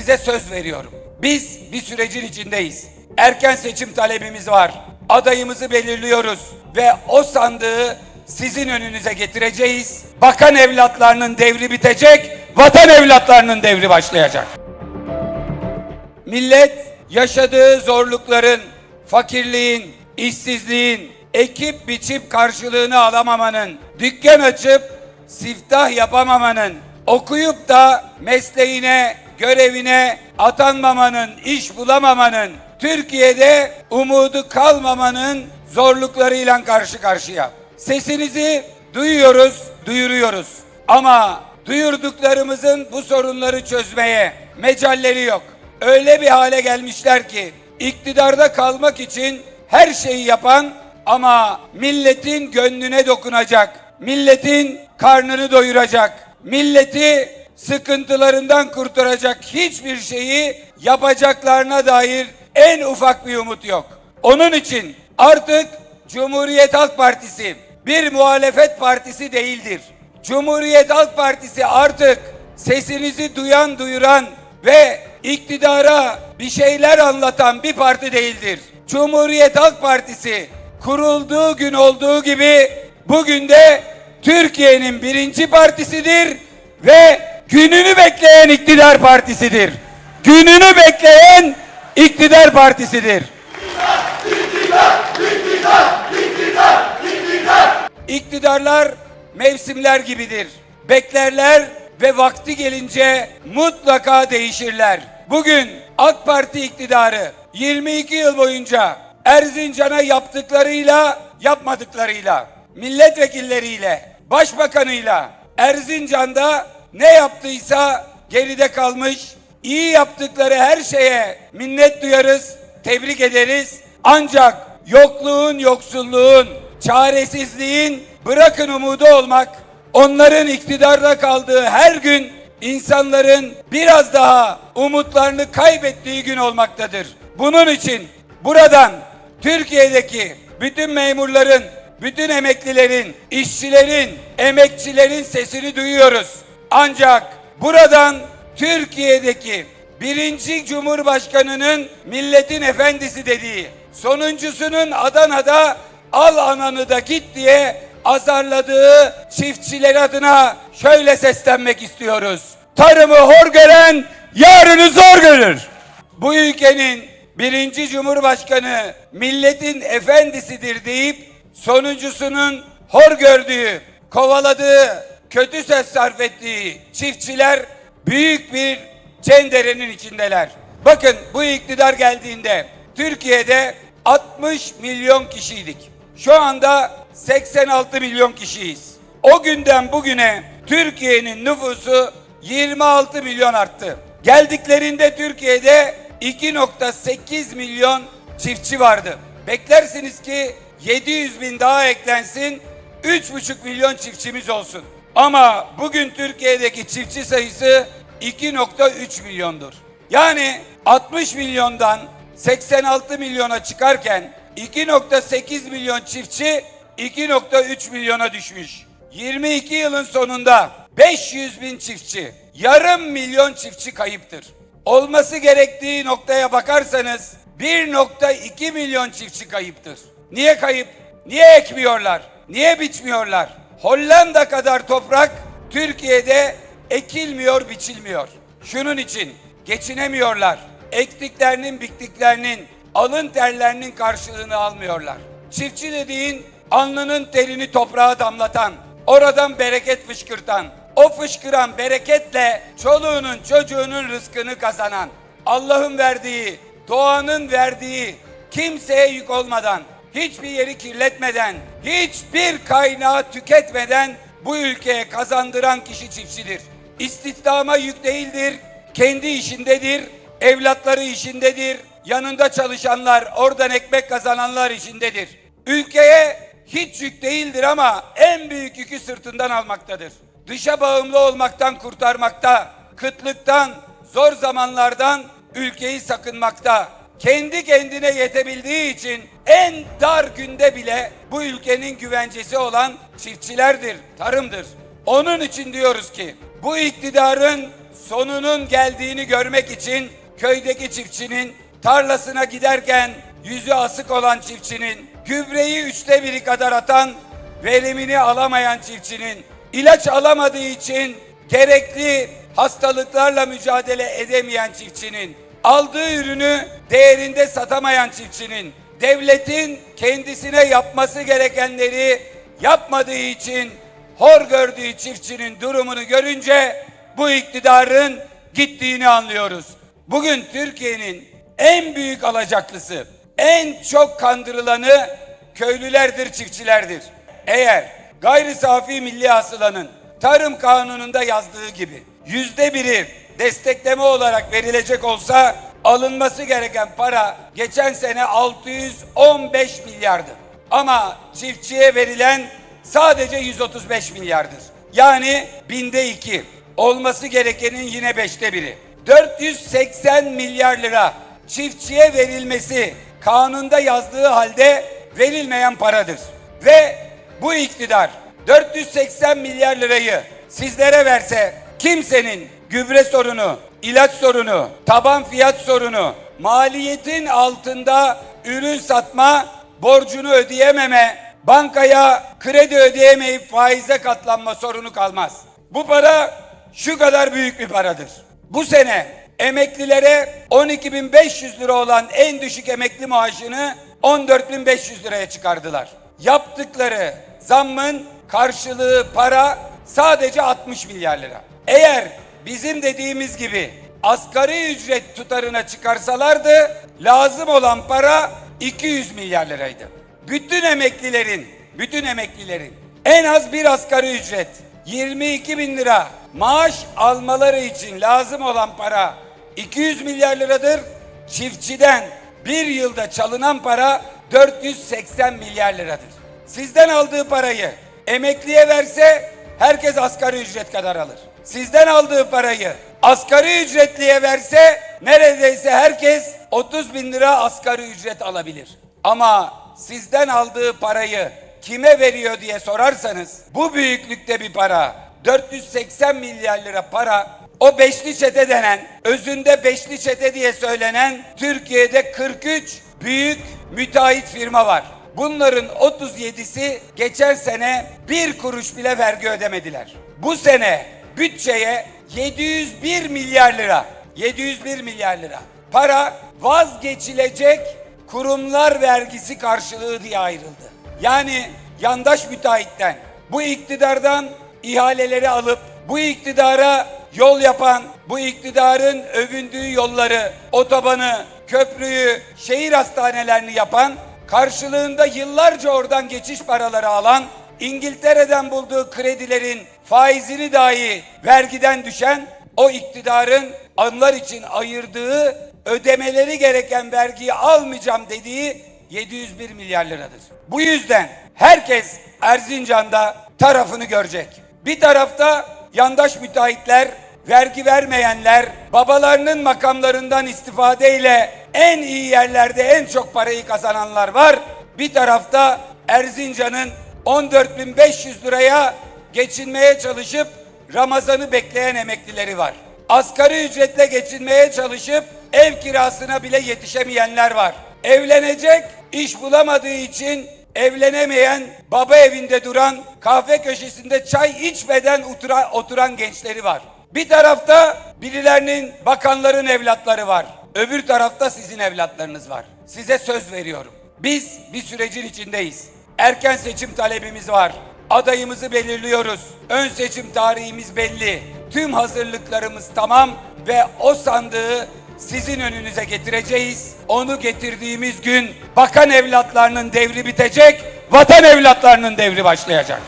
size söz veriyorum. Biz bir sürecin içindeyiz. Erken seçim talebimiz var. Adayımızı belirliyoruz ve o sandığı sizin önünüze getireceğiz. Bakan evlatlarının devri bitecek, vatan evlatlarının devri başlayacak. Millet yaşadığı zorlukların, fakirliğin, işsizliğin, ekip biçip karşılığını alamamanın, dükkan açıp siftah yapamamanın, okuyup da mesleğine, görevine atanmamanın, iş bulamamanın, Türkiye'de umudu kalmamanın zorluklarıyla karşı karşıya. Sesinizi duyuyoruz, duyuruyoruz. Ama duyurduklarımızın bu sorunları çözmeye mecalleri yok. Öyle bir hale gelmişler ki iktidarda kalmak için her şeyi yapan ama milletin gönlüne dokunacak, milletin karnını doyuracak, milleti sıkıntılarından kurtaracak hiçbir şeyi yapacaklarına dair en ufak bir umut yok. Onun için artık Cumhuriyet Halk Partisi bir muhalefet partisi değildir. Cumhuriyet Halk Partisi artık sesinizi duyan duyuran ve iktidara bir şeyler anlatan bir parti değildir. Cumhuriyet Halk Partisi kurulduğu gün olduğu gibi bugün de Türkiye'nin birinci partisidir ve gününü bekleyen iktidar partisidir. Gününü bekleyen iktidar partisidir. İktidarlar mevsimler gibidir. Beklerler ve vakti gelince mutlaka değişirler. Bugün AK Parti iktidarı 22 yıl boyunca Erzincan'a yaptıklarıyla yapmadıklarıyla, milletvekilleriyle, başbakanıyla Erzincan'da ne yaptıysa geride kalmış, iyi yaptıkları her şeye minnet duyarız, tebrik ederiz. Ancak yokluğun, yoksulluğun, çaresizliğin bırakın umudu olmak, onların iktidarda kaldığı her gün insanların biraz daha umutlarını kaybettiği gün olmaktadır. Bunun için buradan Türkiye'deki bütün memurların, bütün emeklilerin, işçilerin, emekçilerin sesini duyuyoruz. Ancak buradan Türkiye'deki birinci Cumhurbaşkanı'nın milletin efendisi dediği, sonuncusunun Adana'da al ananı da git diye azarladığı çiftçiler adına şöyle seslenmek istiyoruz. Tarımı hor gören yarını zor görür. Bu ülkenin birinci cumhurbaşkanı milletin efendisidir deyip sonuncusunun hor gördüğü, kovaladığı, kötü söz sarf ettiği çiftçiler büyük bir cenderenin içindeler. Bakın bu iktidar geldiğinde Türkiye'de 60 milyon kişiydik. Şu anda 86 milyon kişiyiz. O günden bugüne Türkiye'nin nüfusu 26 milyon arttı. Geldiklerinde Türkiye'de 2.8 milyon çiftçi vardı. Beklersiniz ki 700 bin daha eklensin, 3,5 milyon çiftçimiz olsun. Ama bugün Türkiye'deki çiftçi sayısı 2.3 milyondur. Yani 60 milyondan 86 milyona çıkarken 2.8 milyon çiftçi 2.3 milyona düşmüş. 22 yılın sonunda 500 bin çiftçi, yarım milyon çiftçi kayıptır. Olması gerektiği noktaya bakarsanız 1.2 milyon çiftçi kayıptır. Niye kayıp? Niye ekmiyorlar? Niye biçmiyorlar? Hollanda kadar toprak Türkiye'de ekilmiyor, biçilmiyor. Şunun için geçinemiyorlar. Ektiklerinin, biktiklerinin, alın terlerinin karşılığını almıyorlar. Çiftçi dediğin alnının terini toprağa damlatan, oradan bereket fışkırtan, o fışkıran bereketle çoluğunun çocuğunun rızkını kazanan, Allah'ın verdiği, doğanın verdiği, kimseye yük olmadan, hiçbir yeri kirletmeden, hiçbir kaynağı tüketmeden bu ülkeye kazandıran kişi çiftçidir. İstihdama yük değildir, kendi işindedir, evlatları işindedir, yanında çalışanlar, oradan ekmek kazananlar işindedir. Ülkeye hiç yük değildir ama en büyük yükü sırtından almaktadır. Dışa bağımlı olmaktan kurtarmakta, kıtlıktan, zor zamanlardan ülkeyi sakınmakta. Kendi kendine yetebildiği için en dar günde bile bu ülkenin güvencesi olan çiftçilerdir, tarımdır. Onun için diyoruz ki bu iktidarın sonunun geldiğini görmek için köydeki çiftçinin tarlasına giderken yüzü asık olan çiftçinin gübreyi üçte biri kadar atan verimini alamayan çiftçinin ilaç alamadığı için gerekli hastalıklarla mücadele edemeyen çiftçinin aldığı ürünü değerinde satamayan çiftçinin devletin kendisine yapması gerekenleri yapmadığı için hor gördüğü çiftçinin durumunu görünce bu iktidarın gittiğini anlıyoruz. Bugün Türkiye'nin en büyük alacaklısı, en çok kandırılanı köylülerdir, çiftçilerdir. Eğer gayri safi milli hasılanın tarım kanununda yazdığı gibi yüzde biri destekleme olarak verilecek olsa alınması gereken para geçen sene 615 milyardı. Ama çiftçiye verilen sadece 135 milyardır. Yani binde iki. Olması gerekenin yine beşte biri. 480 milyar lira çiftçiye verilmesi kanunda yazdığı halde verilmeyen paradır. Ve bu iktidar 480 milyar lirayı sizlere verse kimsenin gübre sorunu, ilaç sorunu, taban fiyat sorunu, maliyetin altında ürün satma, borcunu ödeyememe, bankaya kredi ödeyemeyip faize katlanma sorunu kalmaz. Bu para şu kadar büyük bir paradır. Bu sene emeklilere 12.500 lira olan en düşük emekli maaşını 14.500 liraya çıkardılar. Yaptıkları zammın karşılığı para sadece 60 milyar lira. Eğer bizim dediğimiz gibi asgari ücret tutarına çıkarsalardı lazım olan para 200 milyar liraydı. Bütün emeklilerin, bütün emeklilerin en az bir asgari ücret 22 bin lira maaş almaları için lazım olan para 200 milyar liradır. Çiftçiden bir yılda çalınan para 480 milyar liradır. Sizden aldığı parayı emekliye verse herkes asgari ücret kadar alır. Sizden aldığı parayı asgari ücretliye verse neredeyse herkes 30 bin lira asgari ücret alabilir. Ama sizden aldığı parayı kime veriyor diye sorarsanız bu büyüklükte bir para 480 milyar lira para o beşli çete denen özünde beşli çete diye söylenen Türkiye'de 43 büyük müteahhit firma var. Bunların 37'si geçen sene bir kuruş bile vergi ödemediler. Bu sene bütçeye 701 milyar lira 701 milyar lira para vazgeçilecek kurumlar vergisi karşılığı diye ayrıldı. Yani yandaş müteahhitten bu iktidardan ihaleleri alıp bu iktidara yol yapan, bu iktidarın övündüğü yolları, otobanı, köprüyü, şehir hastanelerini yapan, karşılığında yıllarca oradan geçiş paraları alan, İngiltere'den bulduğu kredilerin faizini dahi vergiden düşen o iktidarın anlar için ayırdığı ödemeleri gereken vergiyi almayacağım dediği 701 milyar liradır. Bu yüzden herkes Erzincan'da tarafını görecek. Bir tarafta yandaş müteahhitler, vergi vermeyenler, babalarının makamlarından istifadeyle en iyi yerlerde en çok parayı kazananlar var. Bir tarafta Erzincan'ın 14.500 liraya geçinmeye çalışıp Ramazan'ı bekleyen emeklileri var. Asgari ücretle geçinmeye çalışıp ev kirasına bile yetişemeyenler var. Evlenecek, iş bulamadığı için evlenemeyen, baba evinde duran, kahve köşesinde çay içmeden otura- oturan gençleri var. Bir tarafta birilerinin, bakanların evlatları var. Öbür tarafta sizin evlatlarınız var. Size söz veriyorum. Biz bir sürecin içindeyiz. Erken seçim talebimiz var. Adayımızı belirliyoruz. Ön seçim tarihimiz belli. Tüm hazırlıklarımız tamam ve o sandığı sizin önünüze getireceğiz. Onu getirdiğimiz gün bakan evlatlarının devri bitecek, vatan evlatlarının devri başlayacak.